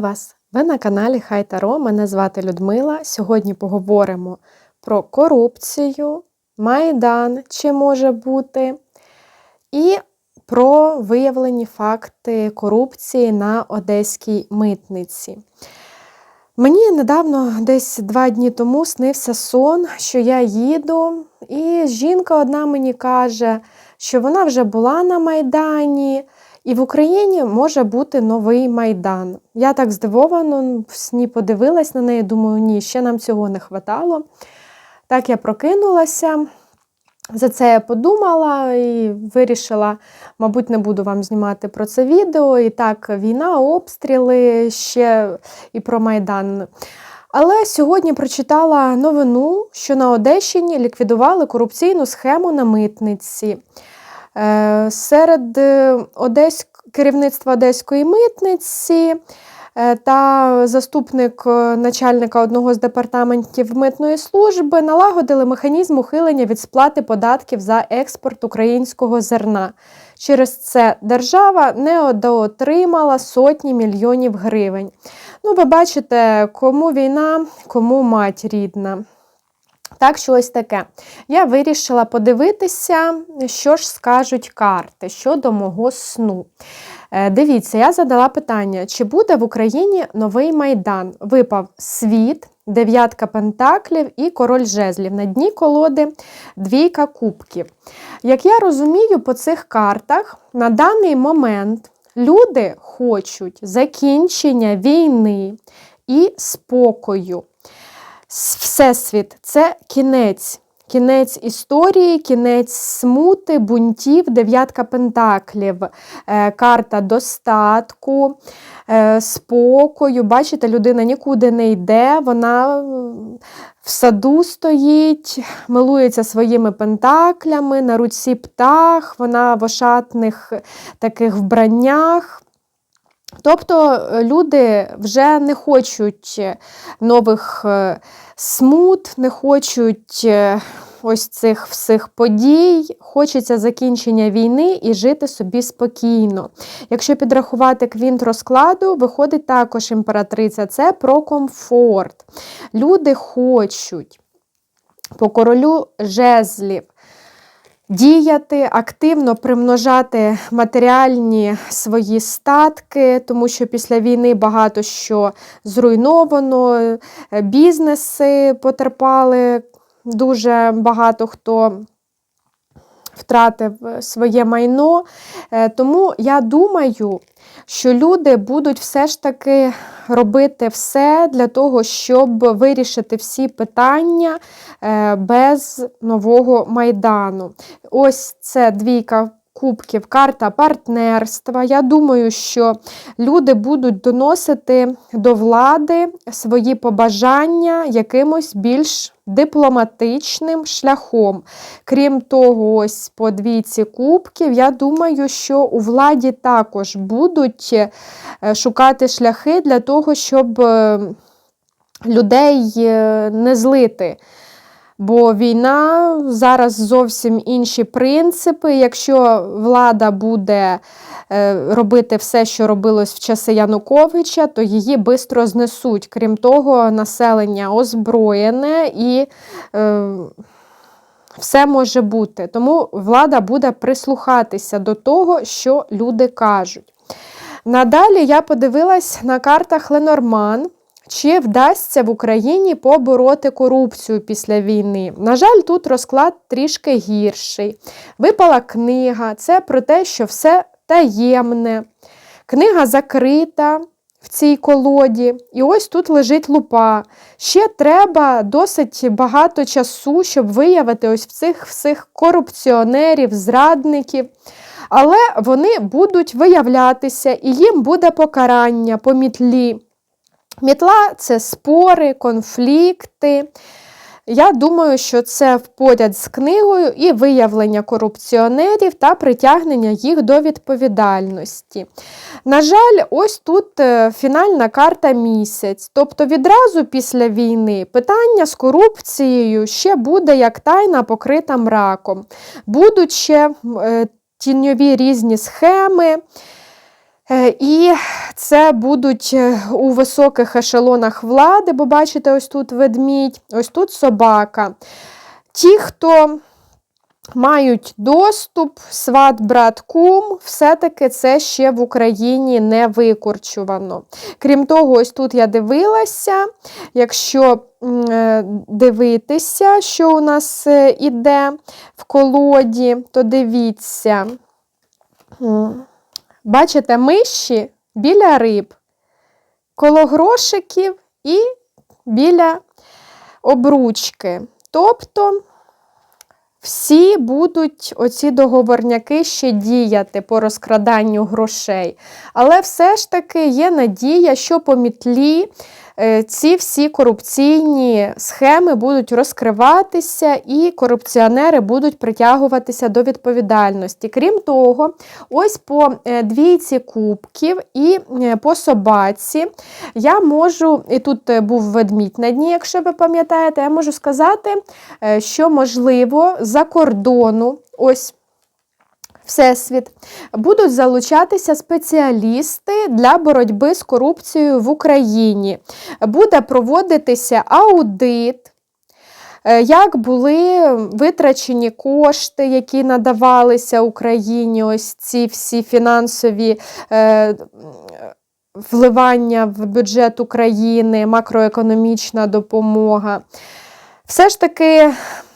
Вас! Ви на каналі Хай Таро. Мене звати Людмила. Сьогодні поговоримо про корупцію, майдан, чи може бути, і про виявлені факти корупції на одеській митниці. Мені недавно, десь два дні тому, снився сон, що я їду, і жінка одна мені каже, що вона вже була на Майдані. І в Україні може бути новий майдан. Я так здивовано в сні подивилась на неї, думаю, ні, ще нам цього не хватало. Так я прокинулася. За це я подумала і вирішила, мабуть, не буду вам знімати про це відео. І так, війна, обстріли ще і про Майдан. Але сьогодні прочитала новину, що на Одещині ліквідували корупційну схему на митниці. Е, серед е, Одеськ... керівництва Одеської митниці е, та заступник начальника одного з департаментів митної служби налагодили механізм ухилення від сплати податків за експорт українського зерна. Через це держава не отримала сотні мільйонів гривень. Ну, ви бачите, кому війна, кому мать рідна. Так, що ось таке. Я вирішила подивитися, що ж скажуть карти щодо мого сну. Е, дивіться, я задала питання, чи буде в Україні новий майдан? Випав світ, дев'ятка пентаклів і король жезлів. На дні колоди двійка кубків. Як я розумію, по цих картах на даний момент люди хочуть закінчення війни і спокою. Всесвіт це кінець. Кінець історії, кінець смути, бунтів, дев'ятка пентаклів, е, карта достатку, е, спокою. Бачите, людина нікуди не йде, вона в саду стоїть, милується своїми пентаклями, на руці птах, вона в ошатних таких вбраннях. Тобто е, люди вже не хочуть е, нових е, смут, не хочуть ось цих всіх подій, хочеться закінчення війни і жити собі спокійно. Якщо підрахувати квінт розкладу, виходить також імператриця, це про комфорт. Люди хочуть по королю жезлів діяти, активно примножати матеріальні свої статки, тому що після війни багато що зруйновано, е, бізнеси потерпали, дуже багато хто. Втратив своє майно. Е, тому я думаю, що люди будуть все ж таки робити все для того, щоб вирішити всі питання е, без нового майдану. Ось це двійка. Кубків, карта партнерства. Я думаю, що люди будуть доносити до влади свої побажання якимось більш дипломатичним шляхом. Крім того, ось по двійці кубків, я думаю, що у владі також будуть е, шукати шляхи для того, щоб е, людей е, не злити. Бо війна зараз зовсім інші принципи. Якщо влада буде е, робити все, що робилось в часи Януковича, то її швидко знесуть. Крім того, населення озброєне і е, все може бути. Тому влада буде прислухатися до того, що люди кажуть. Надалі я подивилась на картах Ленорман. Чи вдасться в Україні побороти корупцію після війни? На жаль, тут розклад трішки гірший. Випала книга, це про те, що все таємне. Книга закрита в цій колоді, і ось тут лежить лупа. Ще треба досить багато часу, щоб виявити ось цих всіх корупціонерів, зрадників. Але вони будуть виявлятися, і їм буде покарання по мітлі. Мітла це спори, конфлікти. Я думаю, що це поряд з книгою і виявлення корупціонерів та притягнення їх до відповідальності. На жаль, ось тут е, фінальна карта місяць. Тобто відразу після війни питання з корупцією ще буде як тайна покрита мраком. Будуть ще е, тіньові різні схеми І це будуть е, у високих ешелонах влади, бо бачите, ось тут ведмідь, ось тут собака. Ті, хто мають доступ, сват, брат, кум, все-таки це ще в Україні не викорчувано. Крім того, ось тут я дивилася, якщо е, дивитися, що у нас е, іде в колоді, то дивіться. Бачите, миші біля риб, коло грошиків і біля обручки. Тобто всі будуть оці договорняки ще діяти по розкраданню грошей. Але все ж таки є надія, що по мітлі ці всі корупційні схеми будуть розкриватися і корупціонери будуть притягуватися до відповідальності. Крім того, ось по е, двійці кубків і е, по собаці я можу, і тут е, був ведмідь на дні, якщо ви пам'ятаєте, я можу сказати, е, що можливо за кордону, ось Всесвіт, будуть залучатися спеціалісти для боротьби з корупцією в Україні. Буде проводитися аудит. е, Як були витрачені кошти, які надавалися Україні, ось ці всі фінансові е, вливання в бюджет України, макроекономічна допомога. Все ж таки,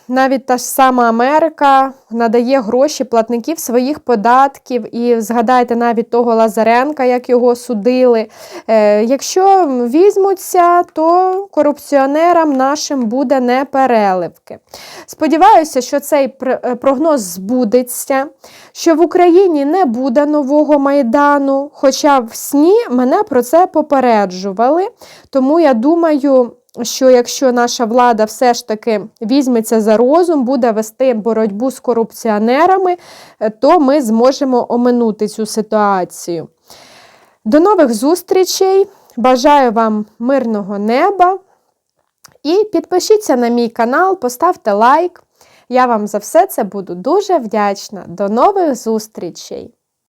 навіть та ж сама Америка надає гроші платників своїх податків. І згадайте навіть того Лазаренка, як його судили. Е, якщо візьмуться, то корупціонерам нашим буде не переливки. Сподіваюся, що цей е, прогноз збудеться, що в Україні не буде нового майдану. Хоча в сні мене про це попереджували. Тому я думаю, що якщо наша влада все ж таки візьметься за розум, буде вести боротьбу з корупціонерами, е, то ми зможемо оминути цю ситуацію. До нових зустрічей! Бажаю вам мирного неба. І підпишіться на мій канал, поставте лайк. Я вам за все це буду дуже вдячна. До нових зустрічей!